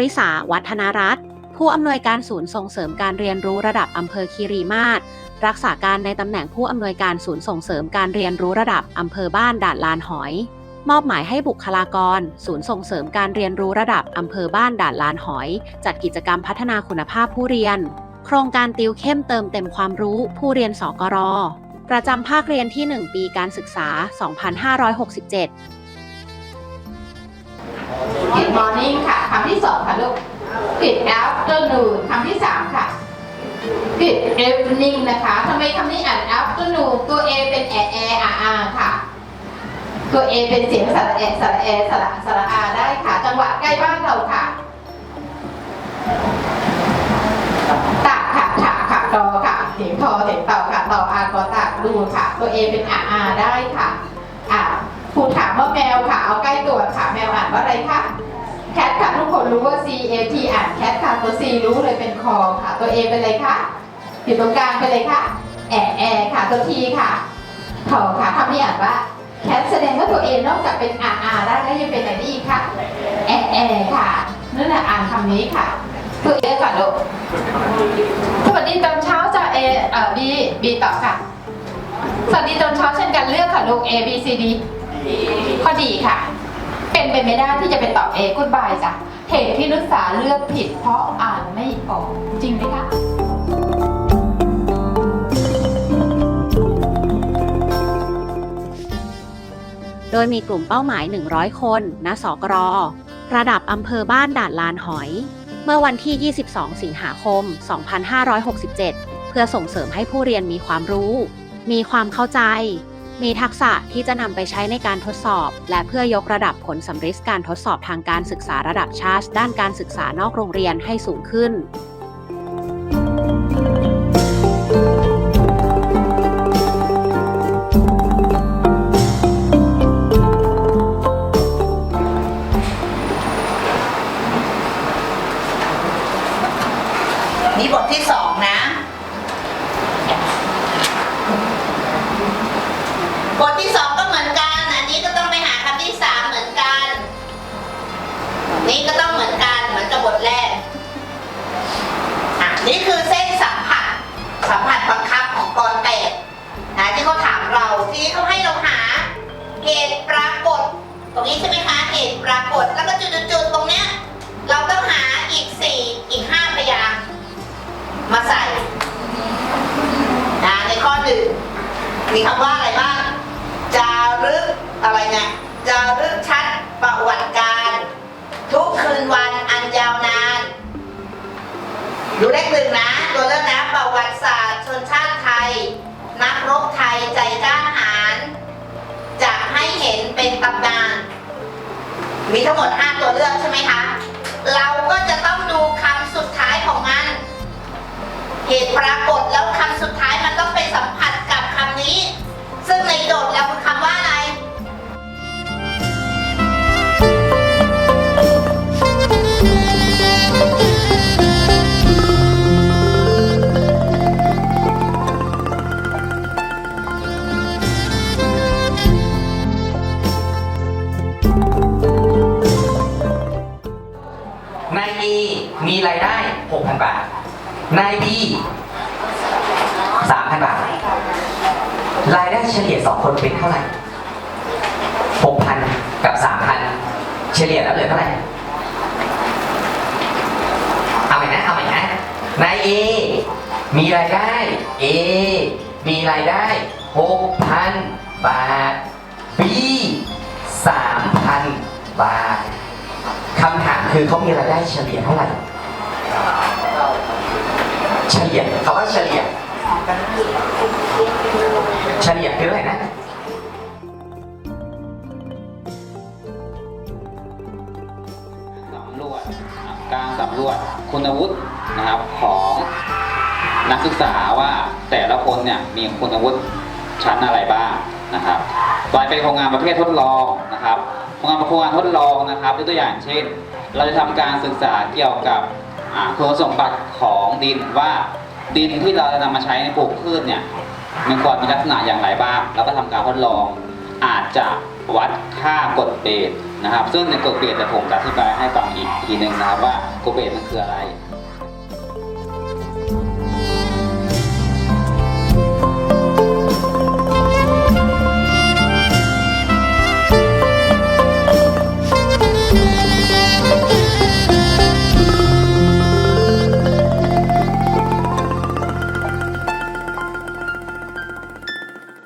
ริษาวัฒนรัตน์ผู้อำนวยการศูนย์ส่งเสริมการเรียนรู้ระดับอำเภอคีรีมาศรักษาการในตำแหน่งผู้อำนวยการศูนย์ส่งเสริมการเรียนรู้ระดับอำเภอบ้านด่านลานหอย มอบหมายให้บุคลากร ศูนย์ส่งเสริมการเรียนรู้ระดับอำเภอบ้านด่านลานหอย จัดกิจกรรมพัฒนาคุณภาพผู้เรียน โครงการติวเข้มเติมเต็มความรู้ผู้เรียนสกรประจำภาคเรียนที่ 1 ปีการศึกษา 2567 Good morning ค่ะคำที่สองค่ะลูก Good afternoon คำที่สามค่ะ Good evening นะคะทำไมคำนี้อ่าน afternoon ตัว A เป็นแอแออาอาค่ะ ตัว A เป็นเสียงสระแอสระแอสระสระอาได้ค่ะ จังหวะใกล้บ้านเราค่ะตากค่ะฉาค่ะตอค่ะเสียงทอเสียงเต่าค่ะต่ออากอตากดูค่ะ ตัว A เป็นอาอาได้ค่ะอ่าครูถามว่าแมวค่ะ เอาใกล้ตัวค่ะ แมวอ่านว่าอะไรคะ แคทค่ะทุกคนรู้ว่า C A T อ่านแคทค่ะตัว C รู้เลยเป็นคอค่ะ ตัว A เป็นอะไรคะอยู่ตรงกลางเป็นอะไรคะแอแอค่ะตัว T ค่ะเถาค่ะคำนี้อ่านว่าแคทแสดงว่าตัว A นอกจากเป็นอาอาได้แล้วยังเป็นอะไรได้อีกคะแอแอค่ะนั่นแหละอ่านคำนี้ค่ะ ตัว A ค่ะลูกสวัสดีตอนเช้าจะ A เอ่อ B B ตอบค่ะ สวัสดีตอนเช้าเช่นกันเลือกค่ะลูก A B C D ข้อดีค่ะ เป็นไปไม่ได้ที่จะเป็นตอบ A กุ o บายจ้ะเหตุที่นักศึกษาเลือกผิด เพราะอ่านไม่ออกจริงไหมคะโดยมีกลุ่มเป้าหมาย 100 คน ณ สกร ระดับอำเภอบ้านด่านลานหอย เมื่อวันที่ 22 สิงหาคม 2567 เพื่อส่งเสริมให้ผู้เรียนมีความรู้ มีความเข้าใจ มีทักษะที่จะนำไปใช้ในการทดสอบ และเพื่อยกระดับผลสำริดการทดสอบทางการศึกษาระดับชาติด้านการศึกษานอกโรงเรียนให้สูงขึ้น กับบทแรกอะนี่คือเส้นสัมผัสสัมผัสบังคับของกรแปดนะที่เขาถามเราที่เขาให้เราหาเหตุปรากฏ ตรงนี้ใช่ไหมคะเหตุปรากฏแล้วก็จุดๆตรงเนี้ยเราต้องหาอีกสี่อีกห้าพยางมาใส่นะในข้อหนึ่งมีคำว่าอะไรบ้างจารึกอะไรเนี่ยจารึกชัดประวัติการ ทุกคืนวันอันยาวนานดูเลขหนึ่งนะ ตัวเลือกนะประวัติศาสตร์ชนชาติไทย นักรบไทยใจกล้าหาญจะให้เห็นเป็นตำนานมีทั้งหมด 5 ตัวเลือกใช่ไหม มีรายได้ 6,000 บาท นาย B 3,000 บาท รายได้เฉลี่ย 2 คนเป็นเท่าไหร่ 6,000 กับ 3,000 เฉลี่ยแล้วเหลือเท่าไหร่ เอาใหม่นะ เอาใหม่นะ นาย A มีรายได้ A มีรายได้ 6,000 บาท B 3,000 บาทคำถามคือเขามีรายได้เฉลี่ยเท่าไหร่ เฉลี่ยคำว่าเฉลี่ยเฉลี่ยคือเท่าไรนะสำรวจการสำรวจคุณวุฒินะครับของนักศึกษาว่าแต่ละคนเนี่ยมีคุณวุฒิชั้นอะไรบ้างนะครับต่อไปเป็นโครงงานประเภททดลองนะครับโครงงานโครงงานทดลองนะครับยกตัวอย่างเช่น เราจะทำการศึกษาเกี่ยวกับ คุณสมบัติของดินว่าดินที่เราจะนำมาใช้ในปลูกพืชเนี่ยมันควรมีลักษณะอย่างไรบ้าง แล้วก็ทำการทดลอง อาจจะวัดค่ากรดเบสนะครับ ซึ่งในกรดเบสแต่ผมจะอธิบายให้ฟังอีกทีหนึ่งนะครับว่ากดเบสมันคืออะไร